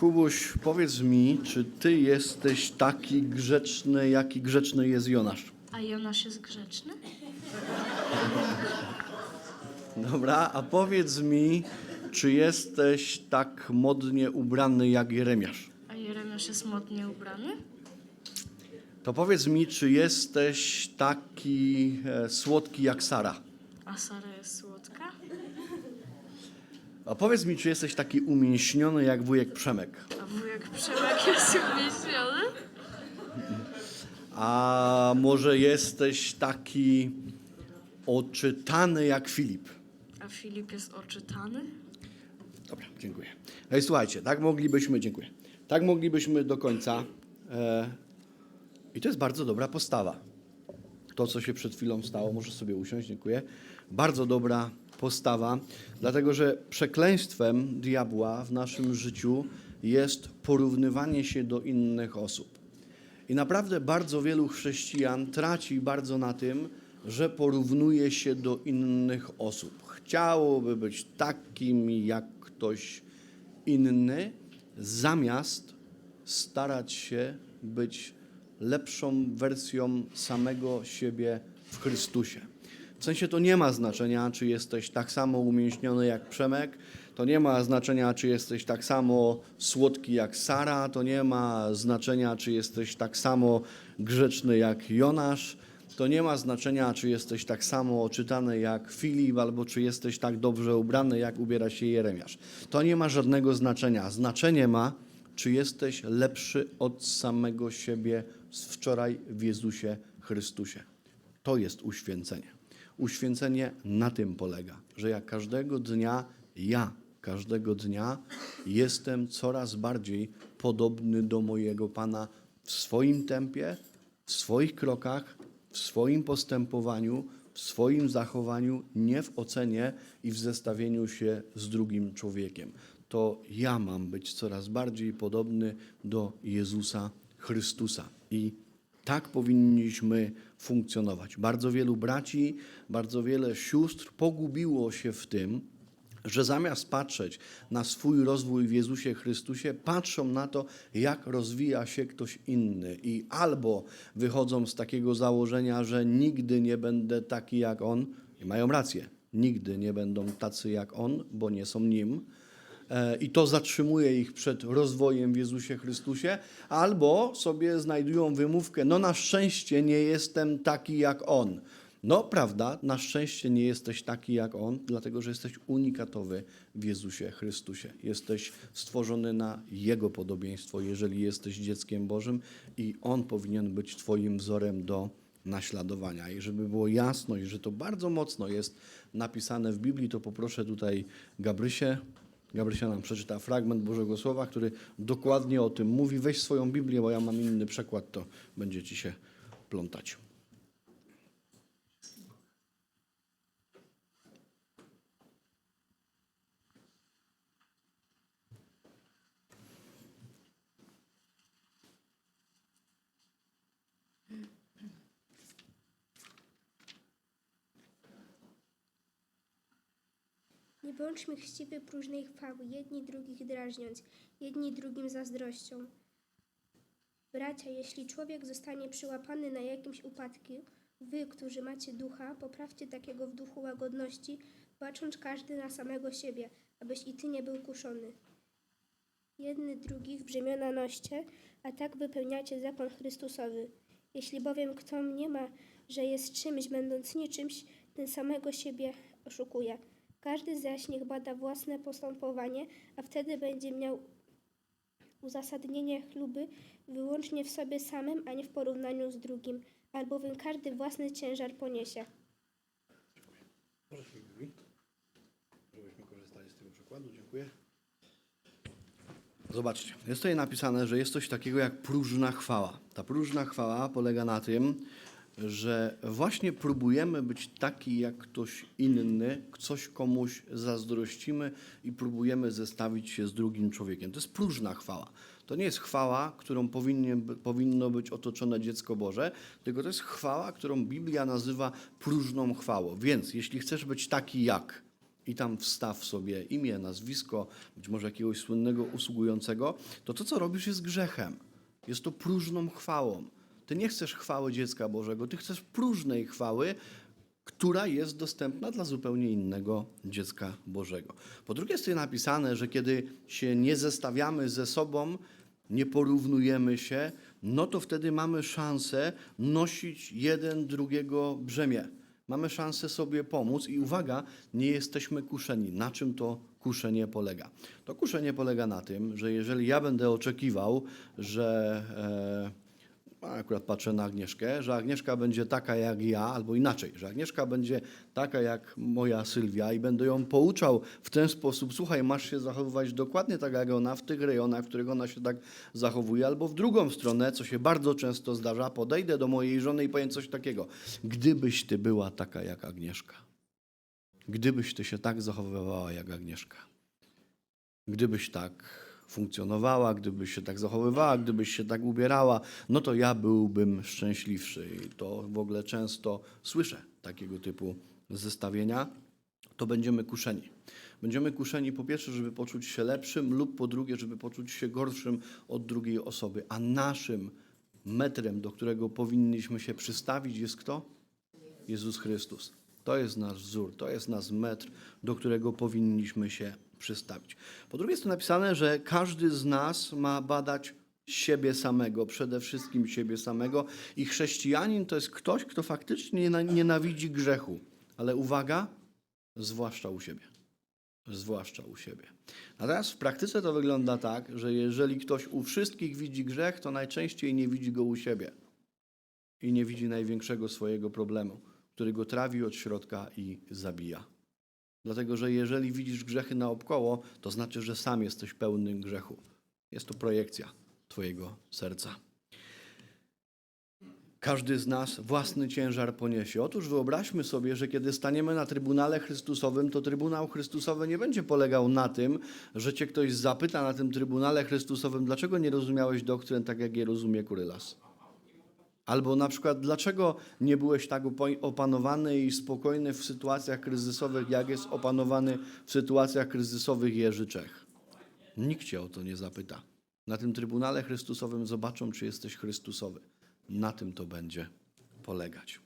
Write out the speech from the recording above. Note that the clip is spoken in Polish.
Kubuś, powiedz mi, czy ty jesteś taki grzeczny, jaki grzeczny jest Jonasz? A Jonasz jest grzeczny? Dobra, a powiedz mi, czy jesteś tak modnie ubrany jak Jeremiasz? A Jeremiasz jest modnie ubrany? To powiedz mi, czy jesteś taki e, słodki jak Sara? A Sara jest słodka? A powiedz mi, czy jesteś taki umięśniony jak wujek Przemek? A wujek Przemek jest umieśniony? A może jesteś taki oczytany jak Filip? A Filip jest oczytany? Dobra, dziękuję. No i słuchajcie, tak moglibyśmy, dziękuję. Tak moglibyśmy do końca. E, I to jest bardzo dobra postawa. To, co się przed chwilą stało, może sobie usiąść, dziękuję. Bardzo dobra postawa, dlatego że przekleństwem diabła w naszym życiu jest porównywanie się do innych osób. I naprawdę bardzo wielu chrześcijan traci bardzo na tym, że porównuje się do innych osób. Chciałoby być takim jak ktoś inny, zamiast starać się być lepszą wersją samego siebie w Chrystusie. W sensie to nie ma znaczenia, czy jesteś tak samo umięśniony jak Przemek, to nie ma znaczenia, czy jesteś tak samo słodki jak Sara, to nie ma znaczenia, czy jesteś tak samo grzeczny jak Jonasz, to nie ma znaczenia, czy jesteś tak samo oczytany jak Filip, albo czy jesteś tak dobrze ubrany, jak ubiera się Jeremiasz. To nie ma żadnego znaczenia. Znaczenie ma, czy jesteś lepszy od samego siebie z wczoraj w Jezusie Chrystusie. To jest uświęcenie. Uświęcenie na tym polega, że ja każdego dnia, ja każdego dnia jestem coraz bardziej podobny do mojego Pana w swoim tempie, w swoich krokach, w swoim postępowaniu, w swoim zachowaniu, nie w ocenie i w zestawieniu się z drugim człowiekiem. To ja mam być coraz bardziej podobny do Jezusa Chrystusa. I tak powinniśmy funkcjonować. Bardzo wielu braci, bardzo wiele sióstr pogubiło się w tym, że zamiast patrzeć na swój rozwój w Jezusie Chrystusie, patrzą na to, jak rozwija się ktoś inny. I albo wychodzą z takiego założenia, że nigdy nie będę taki jak on, i mają rację, nigdy nie będą tacy jak on, bo nie są nim, i to zatrzymuje ich przed rozwojem w Jezusie Chrystusie, albo sobie znajdują wymówkę, no na szczęście nie jestem taki jak On. No prawda, na szczęście nie jesteś taki jak On, dlatego że jesteś unikatowy w Jezusie Chrystusie. Jesteś stworzony na Jego podobieństwo, jeżeli jesteś dzieckiem Bożym i On powinien być Twoim wzorem do naśladowania. I żeby było jasno i że to bardzo mocno jest napisane w Biblii, to poproszę tutaj Gabrysię, Gabrysia nam przeczyta fragment Bożego Słowa, który dokładnie o tym mówi. Weź swoją Biblię, bo ja mam inny przekład, to będzie ci się plątać. Bądźmy chciwi próżnej chwały, jedni drugich drażniąc, jedni drugim zazdrością. Bracia, jeśli człowiek zostanie przyłapany na jakimś upadku, wy, którzy macie ducha, poprawcie takiego w duchu łagodności, bacząc każdy na samego siebie, abyś i ty nie był kuszony. Jedny drugich brzemiona noście, a tak wypełniacie zakon Chrystusowy. Jeśli bowiem kto nie ma, że jest czymś, będąc niczymś, ten samego siebie oszukuje. Każdy zaś niech bada własne postępowanie, a wtedy będzie miał uzasadnienie chluby wyłącznie w sobie samym, a nie w porównaniu z drugim, albowiem każdy własny ciężar poniesie. Proszę się Biblii, żebyśmy korzystali z tego przykładu. Dziękuję. Zobaczcie, jest tutaj napisane, że jest coś takiego jak próżna chwała. Ta próżna chwała polega na tym, że właśnie próbujemy być taki jak ktoś inny, coś komuś zazdrościmy i próbujemy zestawić się z drugim człowiekiem. To jest próżna chwała. To nie jest chwała, którą powinien, powinno być otoczone dziecko Boże, tylko to jest chwała, którą Biblia nazywa próżną chwałą. Więc jeśli chcesz być taki jak i tam wstaw sobie imię, nazwisko, być może jakiegoś słynnego usługującego, to to, co robisz, jest grzechem. Jest to próżną chwałą. Ty nie chcesz chwały dziecka Bożego, ty chcesz próżnej chwały, która jest dostępna dla zupełnie innego dziecka Bożego. Po drugie jest tutaj napisane, że kiedy się nie zestawiamy ze sobą, nie porównujemy się, no to wtedy mamy szansę nosić jeden drugiego brzemię. Mamy szansę sobie pomóc i uwaga, nie jesteśmy kuszeni. Na czym to kuszenie polega? To kuszenie polega na tym, że jeżeli ja będę oczekiwał, że e, akurat patrzę na Agnieszkę, że Agnieszka będzie taka jak ja, albo inaczej, że Agnieszka będzie taka jak moja Sylwia i będę ją pouczał w ten sposób, słuchaj, masz się zachowywać dokładnie tak jak ona w tych rejonach, w których ona się tak zachowuje, albo w drugą stronę, co się bardzo często zdarza, podejdę do mojej żony i powiem coś takiego, gdybyś ty była taka jak Agnieszka, gdybyś ty się tak zachowywała jak Agnieszka, gdybyś tak funkcjonowała, gdybyś się tak zachowywała, gdybyś się tak ubierała, no to ja byłbym szczęśliwszy. I to w ogóle często słyszę takiego typu zestawienia. To będziemy kuszeni. Będziemy kuszeni po pierwsze, żeby poczuć się lepszym, lub po drugie, żeby poczuć się gorszym od drugiej osoby. A naszym metrem, do którego powinniśmy się przystawić, jest kto? Jezus Chrystus. To jest nasz wzór, to jest nasz metr, do którego powinniśmy się przystawić. Po drugie jest tu napisane, że każdy z nas ma badać siebie samego, przede wszystkim siebie samego i chrześcijanin to jest ktoś, kto faktycznie niena- nienawidzi grzechu. Ale uwaga, zwłaszcza u siebie. Zwłaszcza u siebie. Natomiast w praktyce to wygląda tak, że jeżeli ktoś u wszystkich widzi grzech, to najczęściej nie widzi go u siebie i nie widzi największego swojego problemu, który go trawi od środka i zabija. Dlatego, że jeżeli widzisz grzechy naokoło, to znaczy, że sam jesteś pełny grzechu. Jest to projekcja Twojego serca. Każdy z nas własny ciężar poniesie. Otóż wyobraźmy sobie, że kiedy staniemy na Trybunale Chrystusowym, to Trybunał Chrystusowy nie będzie polegał na tym, że cię ktoś zapyta na tym Trybunale Chrystusowym, dlaczego nie rozumiałeś doktryn tak, jak je rozumie Kurylas. Albo na przykład, dlaczego nie byłeś tak opanowany i spokojny w sytuacjach kryzysowych, jak jest opanowany w sytuacjach kryzysowych Jerzy Czech? Nikt cię o to nie zapyta. Na tym Trybunale Chrystusowym zobaczą, czy jesteś Chrystusowy. Na tym to będzie polegać.